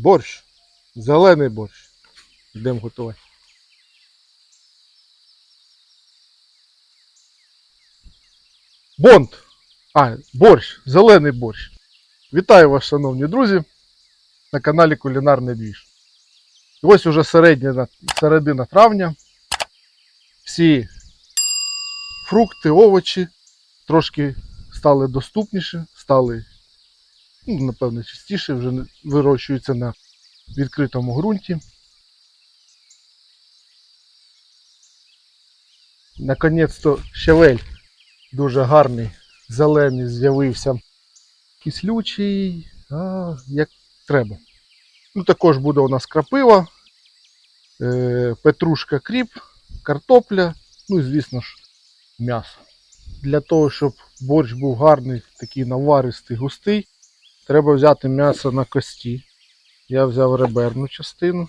Борщ. Зелений борщ. Йдемо готувати. Бонд. А, борщ, зелений борщ. Вітаю вас, шановні друзі, на каналі Кулінарний Двіж. Ось уже середня, середина травня. Всі фрукти, овочі трошки стали доступніші, стали, ну, напевно, частіше, вже вирощуються на відкритому ґрунті. Наконець-то щавель дуже гарний, зелений з'явився. Кислючий, а, як треба. Ну, також буде у нас крапива, е, петрушка кріп, картопля, ну і звісно ж м'ясо. Для того, щоб борщ був гарний, такий наваристий, густий, треба взяти м'ясо на кості. Я взяв реберну частину.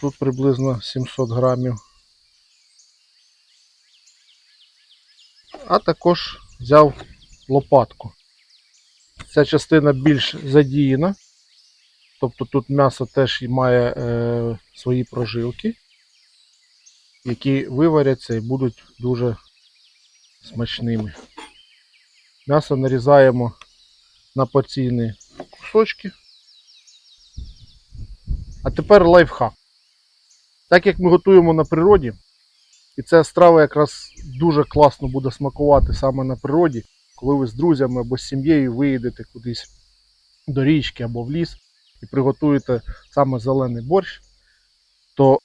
Тут приблизно 700 грамів. А також взяв лопатку. Ця частина більш задіяна. Тобто тут м'ясо теж має е, свої прожилки, які виваряться і будуть дуже смачними. М'ясо нарізаємо на порційні кусочки. А тепер лайфхак. Так як ми готуємо на природі, і ця страва якраз дуже класно буде смакувати саме на природі, коли ви з друзями або з сім'єю виїдете кудись до річки або в ліс і приготуєте саме зелений борщ, то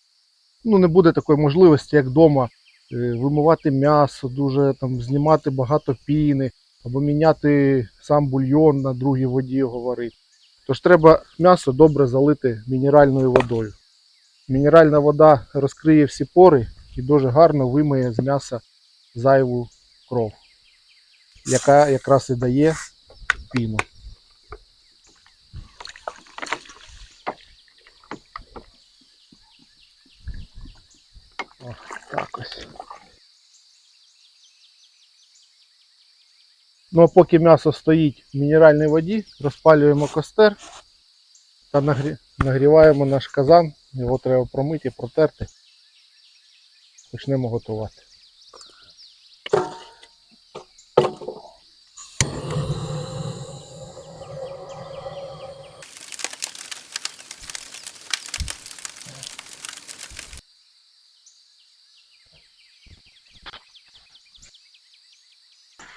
ну, не буде такої можливості, як вдома, е, вимивати м'ясо, дуже там знімати багато піни, або міняти сам бульйон на другій воді його. Тож треба м'ясо добре залити мінеральною водою. Мінеральна вода розкриє всі пори і дуже гарно вимиє з м'яса зайву кров, яка якраз і дає піну. О, так ось. Ну а поки м'ясо стоїть в мінеральній воді, розпалюємо костер та нагріваємо наш казан. Його треба промити, протерти. Почнемо готувати.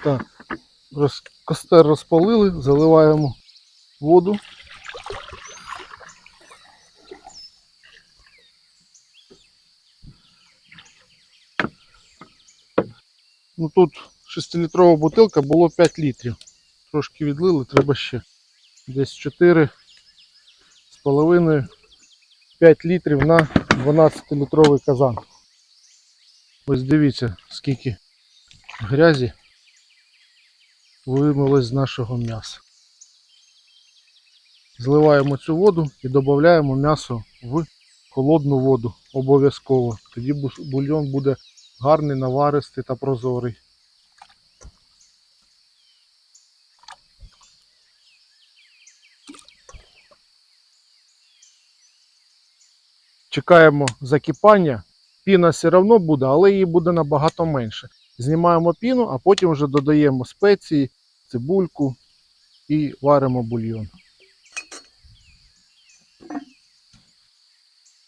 Так, роз... костер розпалили, заливаємо воду. Ну тут 6-літрова бутилка було 5 літрів. Трошки відлили, треба ще десь 4 з половиною 5 літрів на 12-літровий казан. Ось дивіться, скільки грязі вимилось з нашого м'яса. Зливаємо цю воду і додаємо м'ясо в холодну воду обов'язково. Тоді бульйон буде гарний, наваристий та прозорий. Чекаємо закипання. Піна все одно буде, але її буде набагато менше. Знімаємо піну, а потім вже додаємо спеції, цибульку і варимо бульйон.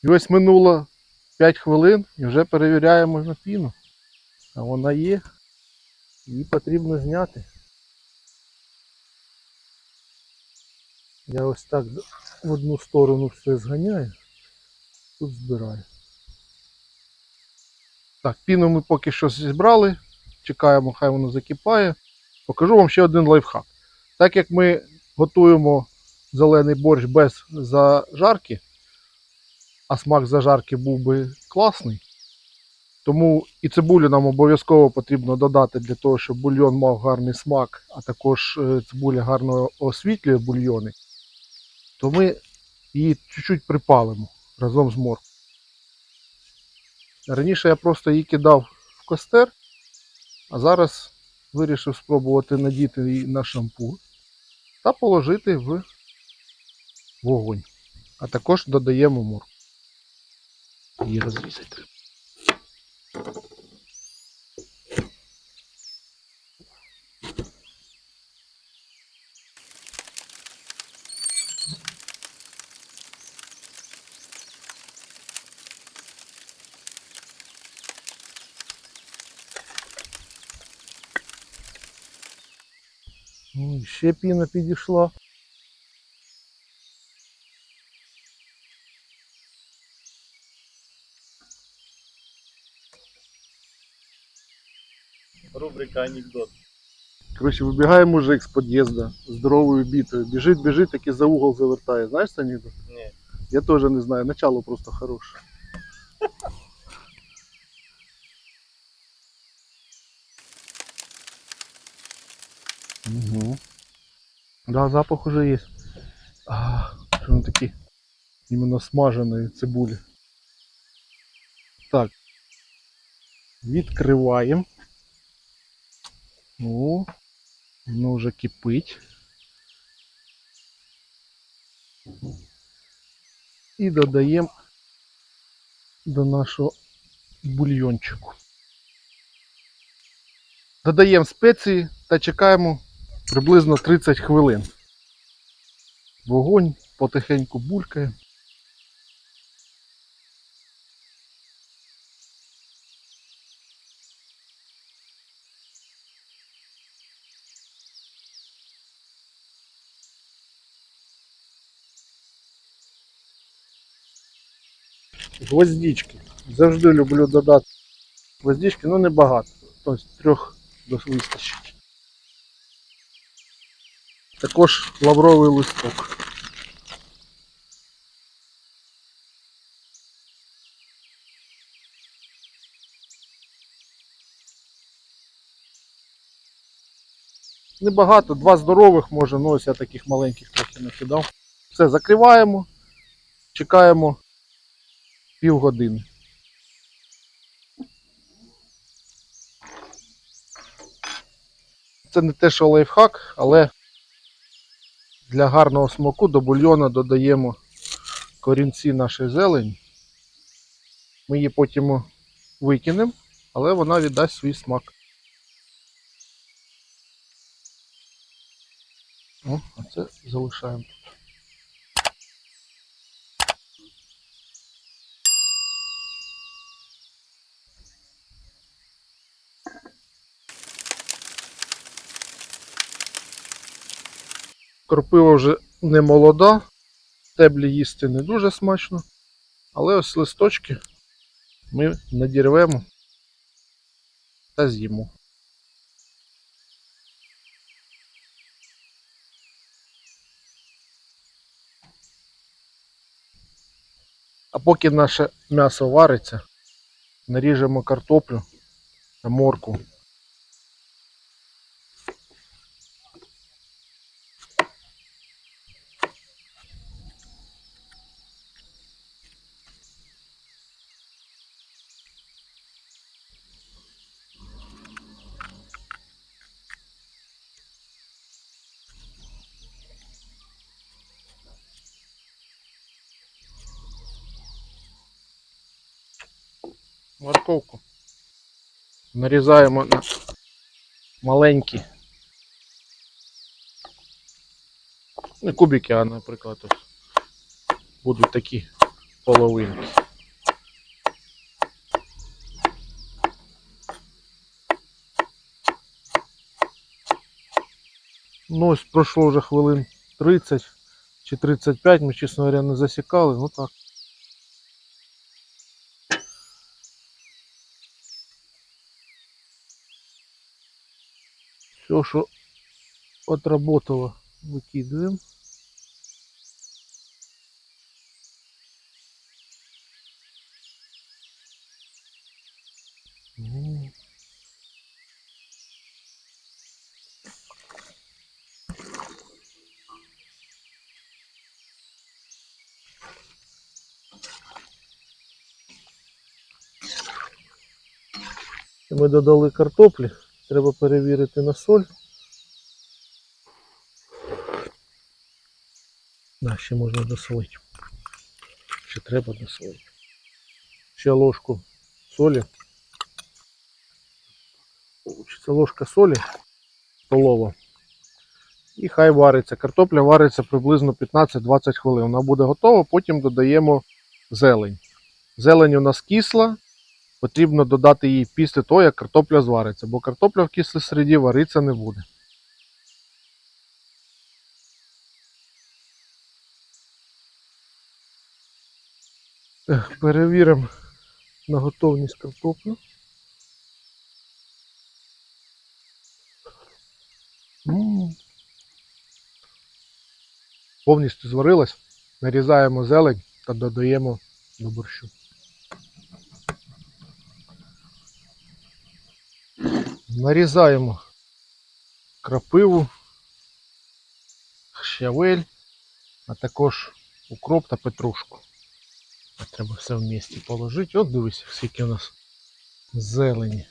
І ось минуло 5 хвилин і вже перевіряємо на піну. А вона є. Її потрібно зняти. Я ось так в одну сторону все зганяю, тут збираю. Так, піну ми поки що зібрали. Чекаємо, хай воно закипає. Покажу вам ще один лайфхак. Так як ми готуємо зелений борщ без зажарки, а смак зажарки був би класний. Тому і цибулю нам обов'язково потрібно додати для того, щоб бульйон мав гарний смак, а також е, цибуля гарно освітлює бульйони, то ми її чуть-чуть припалимо разом з морквою. Раніше я просто її кидав в костер, а зараз вирішив спробувати надіти її на шампур та положити в вогонь. А також додаємо морку. Її розрізати треба. Ну, і ще піна підійшла. Рубрика анекдот. Короче, вибігає мужик з під'їзду здоровою бітою. Біжить, біжить, так і за угол завертає. Знаєш це анекдот? Ні. Я теж не знаю. Начало просто хороше. Угу. Да, запах уже є. А, що він такий іменно смаженої цибулі. Так. Відкриваємо. О, воно вже кипить. І додаємо до нашого бульйончику. Додаємо спеції та чекаємо приблизно 30 хвилин. Вогонь потихеньку булькає. Гвоздички. Завжди люблю додати гвоздички, ну небагато. Тобто трьох вистачить. Також лавровий листок. Небагато, два здорових може, ну ось я таких маленьких трохи накидав. Все, закриваємо, чекаємо півгодини. Це не те, що лайфхак, але для гарного смаку до бульйону додаємо корінці нашої зелені. Ми її потім викинемо, але вона віддасть свій смак. О, а це залишаємо. Кропива вже не молода, теблі їсти не дуже смачно, але ось листочки ми надірвемо та з'їмо. А поки наше м'ясо вариться, наріжемо картоплю та морку. Морковку. Нарізаємо на маленькі. Не кубики, а, наприклад, будуть такі половинки. Ну, ось пройшло вже хвилин 30 чи 35, ми, чесно говоря, не засікали, ну так. Все, что отработало, выкидываем. Ми додали картоплі, треба перевірити на соль. Да, ще можна досолити. Ще треба досолити. Ще ложку солі. Получиться ложка солі столова. І хай вариться. Картопля вариться приблизно 15-20 хвилин. Вона буде готова, потім додаємо зелень. Зелень у нас кисла. Потрібно додати її після того, як картопля звариться, бо картопля в кислій середі варитися не буде. Перевіримо на готовність картоплю. Повністю зварилась. Нарізаємо зелень та додаємо до борщу. Нарізаємо крапиву, щавель, а також укроп та петрушку. Треба все в місті положити. От дивись, скільки у нас зелені.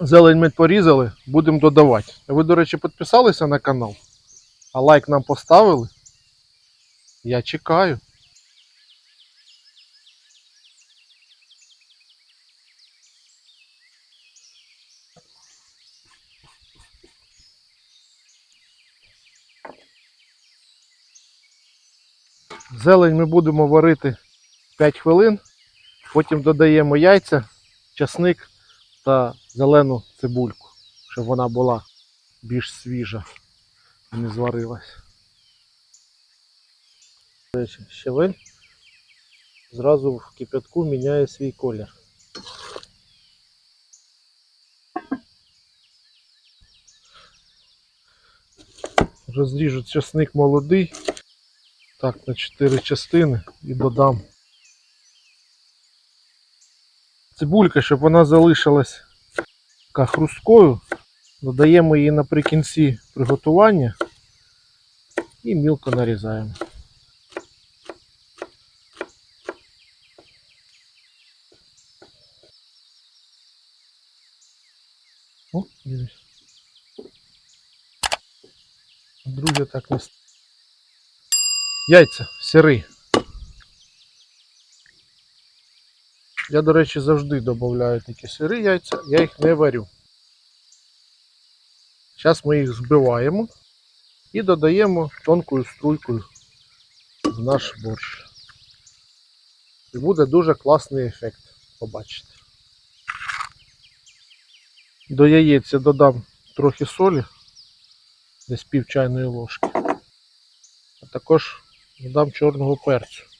Зелень ми порізали, будемо додавати. Ви, до речі, підписалися на канал, а лайк нам поставили. Я чекаю. Зелень ми будемо варити 5 хвилин, потім додаємо яйця, часник та зелену цибульку, щоб вона була більш свіжа і не зварилась. Щавель зразу в кипятку міняє свій колір. Розріжу часник молодий. Так, на 4 частини і додам цибулька, щоб вона залишилась хрусткою. Додаємо її наприкінці приготування і мілко нарізаємо. О, дивись. Друге так не Яйця, сири. Я, до речі, завжди додаю такі сири яйця, я їх не варю. Зараз ми їх збиваємо і додаємо тонкою струйкою в наш борщ. І буде дуже класний ефект, побачите. До яєць я додам трохи солі, десь пів чайної ложки. А також додам чорного перцю.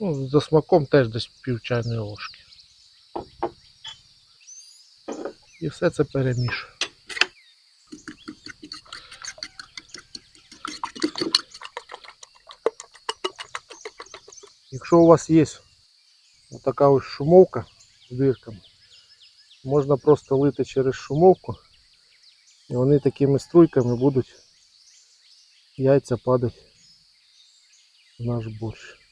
Ну, за смаком теж десь пів чайної ложки. І все це перемішую. Якщо у вас є така ось шумовка з дирками, можна просто лити через шумовку, і вони такими струйками будуть яйця падати в наш борщ.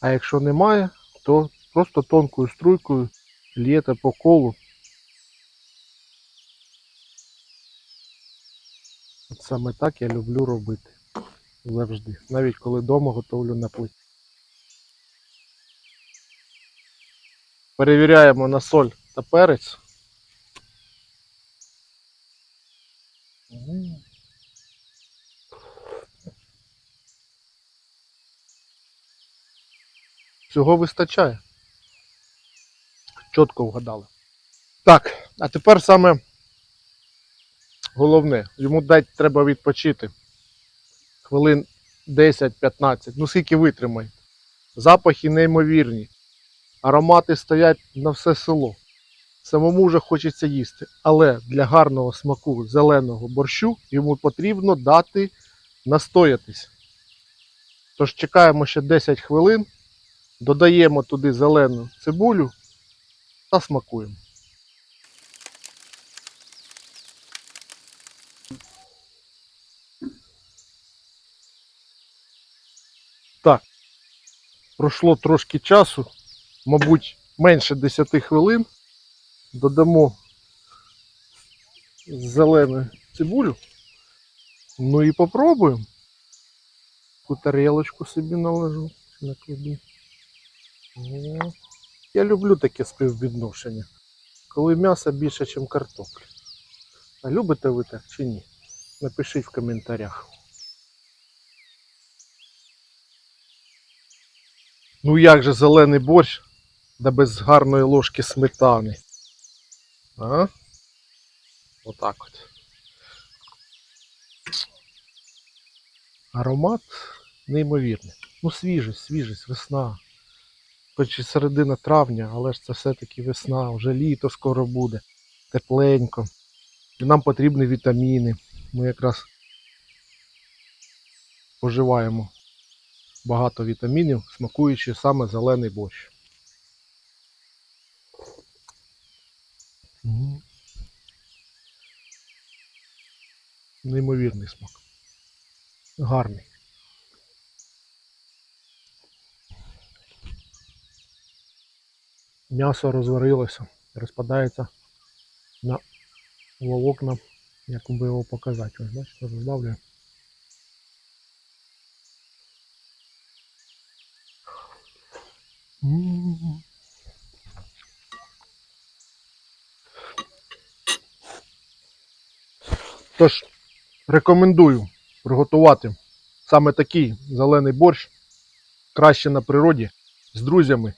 А якщо немає, то просто тонкою струйкою л'єте по колу. От саме так я люблю робити. Завжди. Навіть коли вдома готовлю на плиті. Перевіряємо на соль та перець. Цього вистачає. Чітко вгадали. Так, а тепер саме головне. Йому дати треба відпочити. Хвилин 10-15. Ну скільки витримай. Запахи неймовірні. Аромати стоять на все село. Самому вже хочеться їсти. Але для гарного смаку зеленого борщу йому потрібно дати настоятись. Тож чекаємо ще 10 хвилин додаємо туди зелену цибулю та смакуємо. Так, пройшло трошки часу, мабуть, менше 10 хвилин. Додамо зелену цибулю. Ну і попробуємо. Таку тарелочку собі наложу, накладу. Я люблю таке співвідношення. Коли м'ясо більше, ніж картопля. А любите ви так чи ні? Напишіть в коментарях. Ну як же зелений борщ, да без гарної ложки сметани. А? Отак от. Аромат неймовірний. Ну, свіжість, свіжість, весна. Хоч і середина травня, але ж це все-таки весна, вже літо скоро буде, тепленько. І нам потрібні вітаміни. Ми якраз поживаємо багато вітамінів, смакуючи саме зелений борщ. Неймовірний смак. Гарний. М'ясо розварилося, розпадається на волокна, як би його показати. Ось бачите, роздавлює. Тож, рекомендую приготувати саме такий зелений борщ краще на природі з друзями,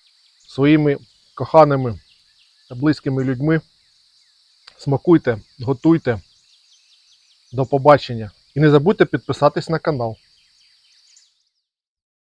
своїми коханими та близькими людьми. Смакуйте, готуйте. До побачення. І не забудьте підписатись на канал.